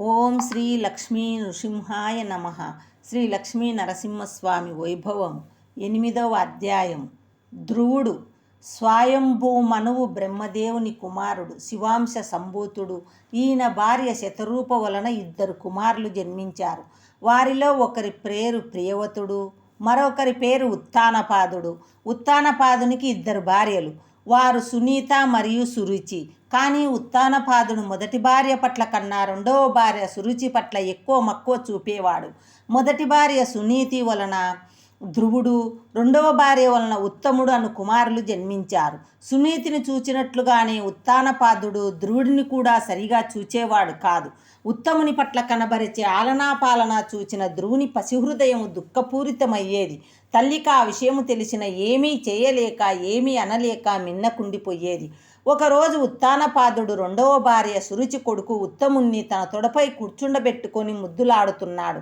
ఓం శ్రీ లక్ష్మీ నృసింహాయ నమ. శ్రీ లక్ష్మీ నరసింహస్వామి వైభవం. ఎనిమిదవ అధ్యాయం. ధ్రువుడు స్వయంభూ మనువు బ్రహ్మదేవుని కుమారుడు శివాంశ సంభూతుడు. ఈయన భార్య శతరూప వలన ఇద్దరు కుమారులు జన్మించారు. వారిలో ఒకరి పేరు ప్రియవతుడు మరొకరి పేరు ఉత్తానపాదుడు ఉత్తానపాదునికి ఇద్దరు భార్యలు. వారు సునీత మరియు సురుచి. కానీ ఉత్తానపాదుడు మొదటి భార్య పట్ల కన్నా రెండవ భార్య సురుచి పట్ల ఎక్కువ మక్కువ చూపేవాడు. మొదటి భార్య సునీతి వలన ధ్రువుడు రెండవ భార్య వలన ఉత్తముడు అను కుమారులు జన్మించారు. సునీతిని చూచినట్లుగానే ఉత్తానపాదుడు ధ్రువుడిని కూడా సరిగా చూచేవాడు కాదు. ఉత్తముని పట్ల కనబరిచే ఆలనాపాలన చూచిన ధ్రువుని పసిహృదయం దుఃఖపూరితమయ్యేది. తల్లికి ఆ విషయము తెలిసిన ఏమీ చేయలేక ఏమీ అనలేక మిన్నకుండిపోయేది. ఒకరోజు ఉత్తానపాదుడు రెండవ భార్య సురుచి కొడుకు ఉత్తముణ్ణి తన తొడపై కూర్చుండబెట్టుకొని ముద్దులాడుతున్నాడు.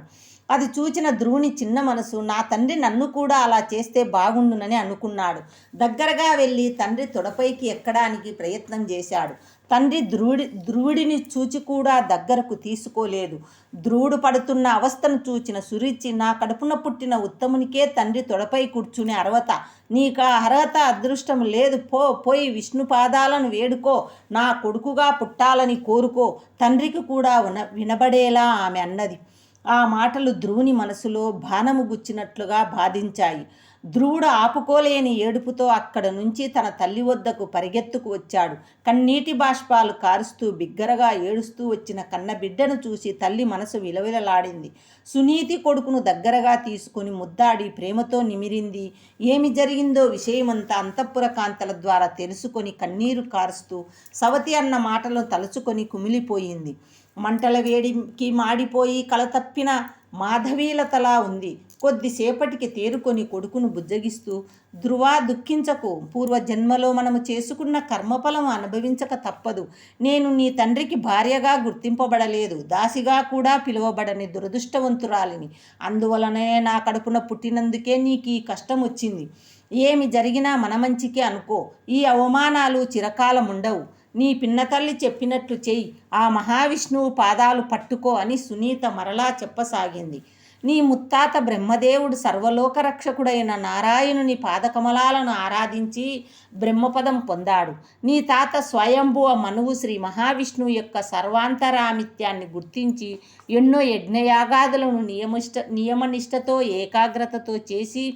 అది చూచిన ధ్రువుని చిన్న మనసు నా తండ్రి నన్ను కూడా అలా చేస్తే బాగుండునని అనుకున్నాడు. దగ్గరగా వెళ్ళి తండ్రి తొడపైకి ఎక్కడానికి ప్రయత్నం చేశాడు. తండ్రి ధ్రువుడి ధ్రువుడిని చూచి కూడా దగ్గరకు తీసుకోలేదు. ధ్రువుడు పడుతున్న అవస్థను చూచిన సురిచి నా కడుపున పుట్టిన ఉత్తమునికే తండ్రి తొడపై కూర్చునే అర్హత. నీకు ఆ అర్హత అదృష్టం లేదు. పో పోయి విష్ణు పాదాలను వేడుకో. నా కొడుకుగా పుట్టాలని కోరుకో. తండ్రికి కూడా విన వినబడేలా ఆమె అన్నది. ఆ మాటలు ధ్రువుని మనసులో బాణము గుచ్చినట్లుగా బాధించాయి. ధ్రువుడు ఆపుకోలేని ఏడుపుతో అక్కడ నుంచి తన తల్లి వద్దకు పరిగెత్తుకు వచ్చాడు. కన్నీటి బాష్పాలు కారుస్తూ బిగ్గరగా ఏడుస్తూ వచ్చిన కన్న బిడ్డను చూసి తల్లి మనసు విలవిలలాడింది. సునీతి కొడుకును దగ్గరగా తీసుకుని ముద్దాడి ప్రేమతో నిమిరింది. ఏమి జరిగిందో విషయమంతా అంతఃపుర కాంతల ద్వారా తెలుసుకొని కన్నీరు కారుస్తూ సవతి అన్న మాటలను తలుచుకొని కుమిలిపోయింది. మంటల వేడికి మాడిపోయి కలతప్పిన మాధవీలతలా ఉంది. కొద్దిసేపటికి తేరుకొని కొడుకును బుజ్జగిస్తూ ధృవా దుఃఖించకు. పూర్వజన్మలో మనము చేసుకున్న కర్మఫలం అనుభవించక తప్పదు. నేను నీ తండ్రికి భార్యగా గుర్తింపబడలేదు. దాసిగా కూడా పిలువబడని దురదృష్టవంతురాలిని. అందువలనే నా కడుపున పుట్టినందుకే నీకు ఈ కష్టం వచ్చింది ఏమి జరిగినా మన మంచికే అనుకో. ఈ అవమానాలు చిరకాలం ఉండవు నీ పిన్నతల్లి చెప్పినట్లు చెయ్యి. ఆ మహావిష్ణువు పాదాలు పట్టుకో అని సునీత మరలా చెప్పసాగింది. నీ ముత్తాత బ్రహ్మదేవుడు సర్వలోక రక్షకుడైన నారాయణుని పాదకమలాలను ఆరాధించి బ్రహ్మపదం పొందాడు. నీ తాత స్వయంభువ మనువు శ్రీ మహావిష్ణువు యొక్క సర్వాంతరామిత్యాన్ని గుర్తించి ఎన్నో యజ్ఞయాగాదులను నియమిష్ట నియమనిష్టతో ఏకాగ్రతతో చేసి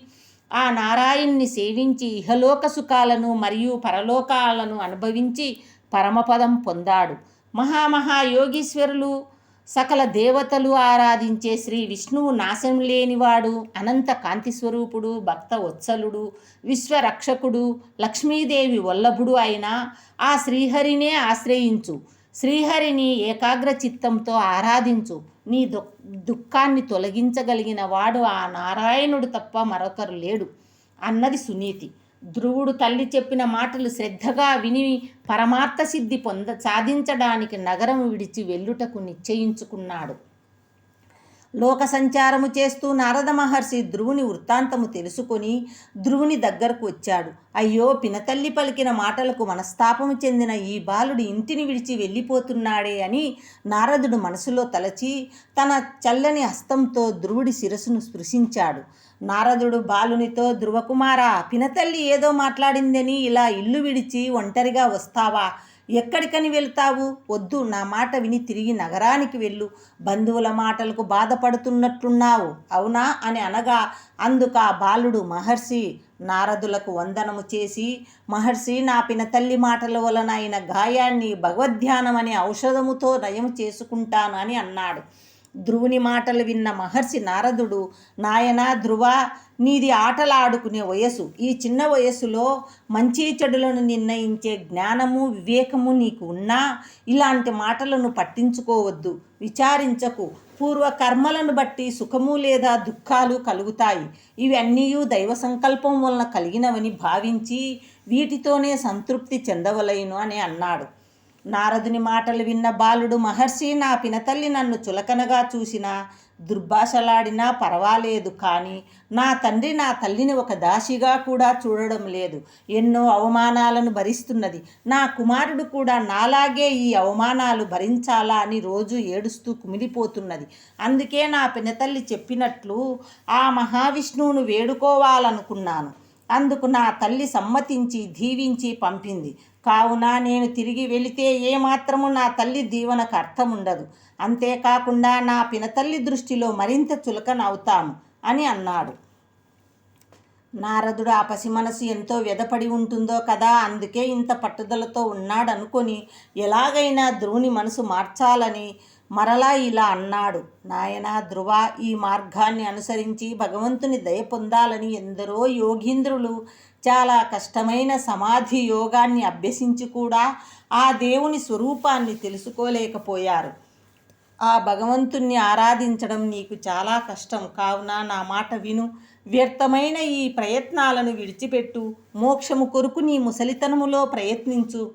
ఆ నారాయణ్ణి సేవించి ఇహలోక సుఖాలను మరియు పరలోకాలను అనుభవించి పరమపదం పొందాడు. మహామహాయోగీశ్వరులు సకల దేవతలు ఆరాధించే శ్రీ విష్ణువు నాశం లేనివాడు అనంత కాంతి స్వరూపుడు భక్త వత్సలుడు విశ్వరక్షకుడు లక్ష్మీదేవి వల్లభుడు అయిన ఆ శ్రీహరినే ఆశ్రయించు. శ్రీహరిని ఏకాగ్ర చిత్తంతో ఆరాధించు. నీ దు దుఃఖాన్ని తొలగించగలిగిన వాడు ఆ నారాయణుడు తప్ప మరొకరు లేడు. అన్నది సునీతి. ధ్రువుడు తల్లి చెప్పిన మాటలు శ్రద్ధగా విని పరమార్థ సిద్ధి పొంద సాధించడానికి నగరం విడిచి వెళ్ళుటకు నిశ్చయించుకున్నాడు. లోక సంచారము చేస్తూ నారద మహర్షి ధ్రువుని వృత్తాంతము తెలుసుకొని ధ్రువుని దగ్గరకు వచ్చాడు. అయ్యో పినతల్లి పలికిన మాటలకు మనస్తాపము చెందిన ఈ బాలుడు ఇంటిని విడిచి వెళ్ళిపోతున్నాడే అని నారదుడు మనసులో తలచి తన చల్లని హస్తంతో ధ్రువుడి శిరస్సును స్పృశించాడు. నారదుడు బాలునితో ధ్రువకుమార పినతల్లి ఏదో మాట్లాడిందని ఇలా ఇల్లు విడిచి ఒంటరిగా వస్తావా? ఎక్కడికని వెళ్తావు? వద్దు నా మాట విని తిరిగి నగరానికి వెళ్ళు. బంధువుల మాటలకు బాధపడుతున్నట్టున్నావు. అవునా? అని అనగా అందుకు ఆ బాలుడు మహర్షి నారదులకు వందనము చేసి మహర్షి నా పినతల్లి మాటల వలన అయిన గాయాన్ని భగవద్ధ్యానం అనే ఔషధముతో నయం చేసుకుంటాను అని అన్నాడు. ధ్రువుని మాటలు విన్న మహర్షి నారదుడు నాయనా ధ్రువ నీది ఆటలాడుకునే వయసు ఈ చిన్న వయసులో మంచి చెడులను నిర్ణయించే జ్ఞానము వివేకము నీకు ఉన్నా ఇలాంటి మాటలను పట్టించుకోవద్దు. విచారించకు. పూర్వ కర్మలను బట్టి సుఖము లేదా దుఃఖాలు కలుగుతాయి. ఇవన్నీ దైవ సంకల్పం వలన కలిగినవని భావించి వీటితోనే సంతృప్తి చెందవలేను అని అన్నాడు. నారదుని మాటలు విన్న బాలుడు మహర్షి నా పినతల్లి నన్ను చులకనగా చూసినా దుర్భాషలాడినా పర్వాలేదు కానీ నా తండ్రి నా తల్లిని ఒక దాసిగా కూడా చూడడం లేదు. ఎన్నో అవమానాలను భరిస్తున్నది. నా కుమారుడు కూడా నాలాగే ఈ అవమానాలు భరించాలా అని రోజు ఏడుస్తూ కుమిలిపోతున్నది. అందుకే నా పినతల్లి చెప్పినట్లు ఆ మహావిష్ణువును వేడుకోవాలనుకున్నాను. అందుకు నా తల్లి సమ్మతించి దీవించి పంపింది. కావున నేను తిరిగి వెళితే ఏమాత్రము నా తల్లి దీవనకు అర్థం ఉండదు అంతేకాకుండా నా పినతల్లి దృష్టిలో మరింత చులకన అవుతాను అని అన్నాడు. నారదుడు ఆ పసి మనసు ఎంతో వ్యధపడి ఉంటుందో కదా అందుకే ఇంత పట్టుదలతో ఉన్నాడనుకొని ఎలాగైనా ధ్రువుని మనసు మార్చాలని మరలా ఇలా అన్నాడు. నాయన ధ్రువ ఈ మార్గాన్ని అనుసరించి భగవంతుని దయ పొందాలని ఎందరో యోగీంద్రులు చాలా కష్టమైన సమాధి యోగాన్ని అభ్యసించి కూడా ఆ దేవుని స్వరూపాన్ని తెలుసుకోలేకపోయారు. ఆ భగవంతుణ్ణి ఆరాధించడం నీకు చాలా కష్టం. కావున నా మాట విను. వ్యర్థమైన ఈ ప్రయత్నాలను విడిచిపెట్టు. మోక్షము కొరకు నీ ముసలితనములో ప్రయత్నించు.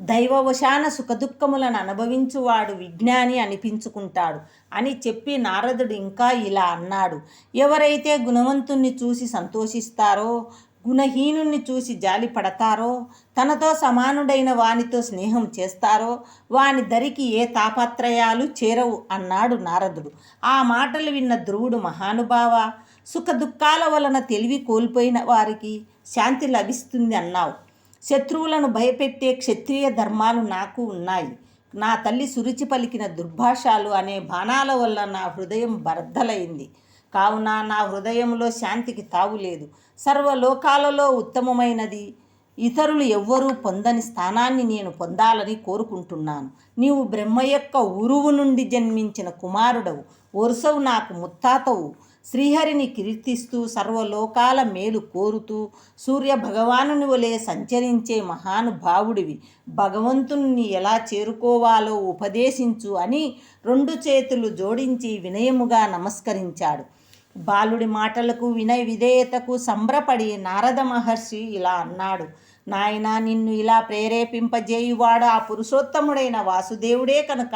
దైవవశాన సుఖదుఖములను అనుభవించువాడు విజ్ఞాని అనిపించుకుంటాడు. అని చెప్పి నారదుడు ఇంకా ఇలా అన్నాడు. ఎవరైతే గుణవంతుణ్ణి చూసి సంతోషిస్తారో గుణహీనుణ్ణి చూసి జాలి పడతారో తనతో సమానుడైన వానితో స్నేహం చేస్తారో వాని దరికి ఏ తాపత్రయాలు చేరవు అన్నాడు నారదుడు. ఆ మాటలు విన్న ధ్రువుడు మహానుభావ సుఖ దుఃఖాల వలన తెలివి కోల్పోయిన వారికి శాంతి లభిస్తుంది అన్నావు. శత్రువులను భయపెట్టే క్షత్రియ ధర్మాలు నాకు ఉన్నాయి. నా తల్లి సురుచి పలికిన దుర్భాషాలు అనే బాణాల వల్ల నా హృదయం బర్ధలైంది కావున నా హృదయంలో శాంతికి తావులేదు సర్వలోకాలలో ఉత్తమమైనది. ఇతరులు ఎవ్వరూ పొందని స్థానాన్ని నేను పొందాలని కోరుకుంటున్నాను. నీవు బ్రహ్మ యొక్క ఉరువు నుండి జన్మించిన కుమారుడవు. వరుసవు నాకు ముత్తాతవు. శ్రీహరిని కీర్తిస్తూ సర్వలోకాల మేలు కోరుతూ సూర్య భగవానుని వలె సంచరించే మహానుభావుడివి. భగవంతుణ్ణి ఎలా చేరుకోవాలో ఉపదేశించు అని రెండు చేతులు జోడించి వినయముగా నమస్కరించాడు. బాలుడి మాటలకు వినయ విధేయతకు సంబరపడి నారద మహర్షి ఇలా అన్నాడు. నాయన నిన్ను ఇలా ప్రేరేపింపజేయువాడు ఆ పురుషోత్తముడైన వాసుదేవుడే కనుక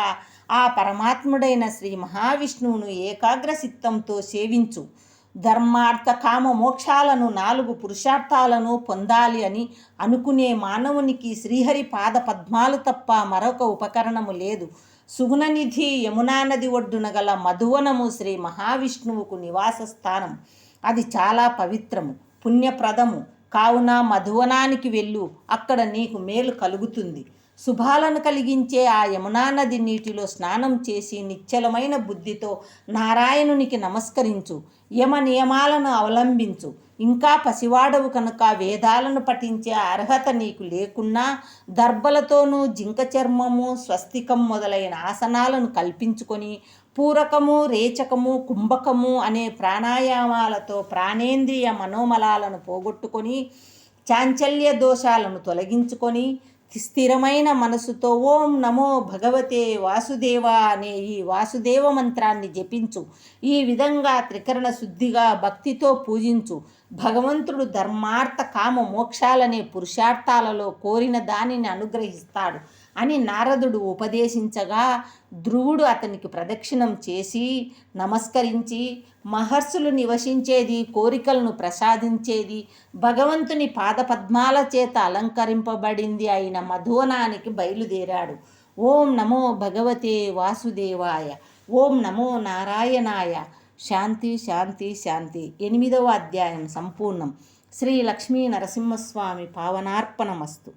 ఆ పరమాత్ముడైన శ్రీ మహావిష్ణువును ఏకాగ్ర చిత్తంతో సేవించు. ధర్మార్థ కామ మోక్షాలను నాలుగు పురుషార్థాలను పొందాలి అని అనుకునే మానవునికి శ్రీహరి పాద పద్మాలు తప్ప మరొక ఉపకరణము లేదు. సుగుణనిధి యమునా నది ఒడ్డున గల మధువనము శ్రీ మహావిష్ణువుకు నివాస స్థానం. అది చాలా పవిత్రము పుణ్యప్రదము. కావున మధువనానికి వెళ్ళు అక్కడ నీకు మేలు కలుగుతుంది. శుభాలను కలిగించే ఆ యమునా నది నీటిలో స్నానం చేసి నిశ్చలమైన బుద్ధితో నారాయణునికి నమస్కరించు యమ నియమాలను అవలంబించు. ఇంకా పసివాడవు కనుక వేదాలను పఠించే అర్హత నీకు లేకున్నా దర్భలతోనూ జింక చర్మము స్వస్తికం మొదలైన ఆసనాలను కల్పించుకొని పూరకము రేచకము కుంభకము అనే ప్రాణాయామాలతో ప్రాణేంద్రియ మనోమలాలను పోగొట్టుకొని చాంచల్య దోషాలను తొలగించుకొని స్థిరమైన మనసుతో ఓం నమో భగవతే వాసుదేవ అనే ఈ వాసుదేవ మంత్రాన్ని జపించు. ఈ విధంగా త్రికరణ శుద్ధిగా భక్తితో పూజించు. భగవంతుడు ధర్మార్థ కామ మోక్షాలనే పురుషార్థాలలో కోరిన దానిని అనుగ్రహిస్తాడు. అని నారదుడు ఉపదేశించగా ధ్రువుడు అతనికి ప్రదక్షిణం చేసి నమస్కరించి మహర్షులు నివసించేది కోరికలను ప్రసాదించేది భగవంతుని పాదపద్మాల చేత అలంకరింపబడింది అయిన మధువనానికి బయలుదేరాడు. ఓం నమో భగవతే వాసుదేవాయ ఓం నమో నారాయణాయ. శాంతి శాంతి శాంతి. ఎనిమిదవ అధ్యాయం సంపూర్ణం. శ్రీ లక్ష్మీ నరసింహస్వామి పావనార్పణమస్తు.